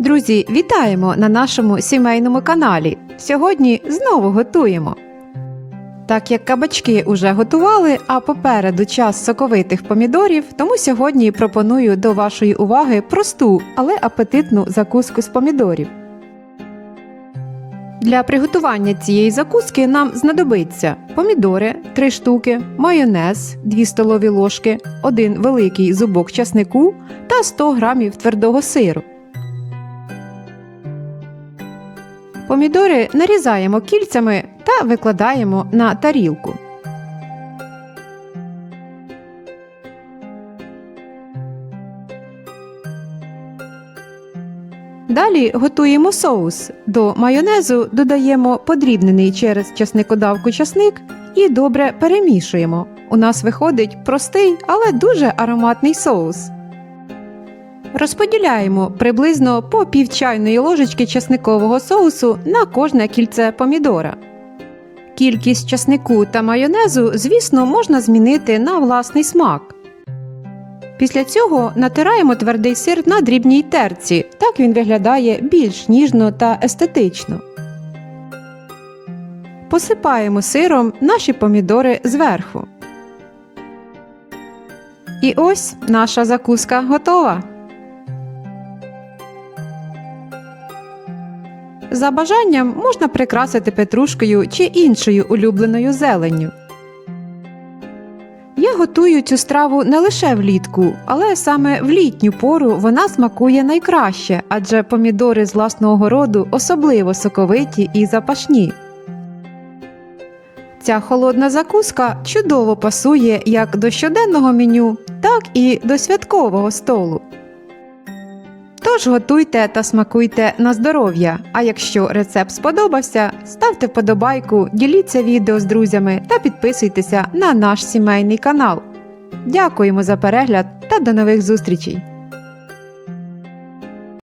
Друзі, вітаємо на нашому сімейному каналі. Сьогодні знову готуємо. Так як кабачки уже готували, а попереду час соковитих помідорів, тому сьогодні пропоную до вашої уваги просту, але апетитну закуску з помідорів. Для приготування цієї закуски нам знадобиться помідори 3 штуки, майонез 2 столові ложки, 1 великий зубок часнику та 100 грамів твердого сиру. Помідори нарізаємо кільцями та викладаємо на тарілку. Далі готуємо соус. До майонезу додаємо подрібнений через часникодавку часник і добре перемішуємо. У нас виходить простий, але дуже ароматний соус. Розподіляємо приблизно по пів чайної ложечки часникового соусу на кожне кільце помідора. Кількість часнику та майонезу, звісно, можна змінити на власний смак. Після цього натираємо твердий сир на дрібній терці, так він виглядає більш ніжно та естетично. Посипаємо сиром наші помідори зверху. І ось наша закуска готова. За бажанням можна прикрасити петрушкою чи іншою улюбленою зеленню. Я готую цю страву не лише влітку, але саме в літню пору вона смакує найкраще, адже помідори з власного городу особливо соковиті і запашні. Ця холодна закуска чудово пасує як до щоденного меню, так і до святкового столу. Тож готуйте та смакуйте на здоров'я. А якщо рецепт сподобався, ставте вподобайку, діліться відео з друзями та підписуйтеся на наш сімейний канал. Дякуємо за перегляд та до нових зустрічей!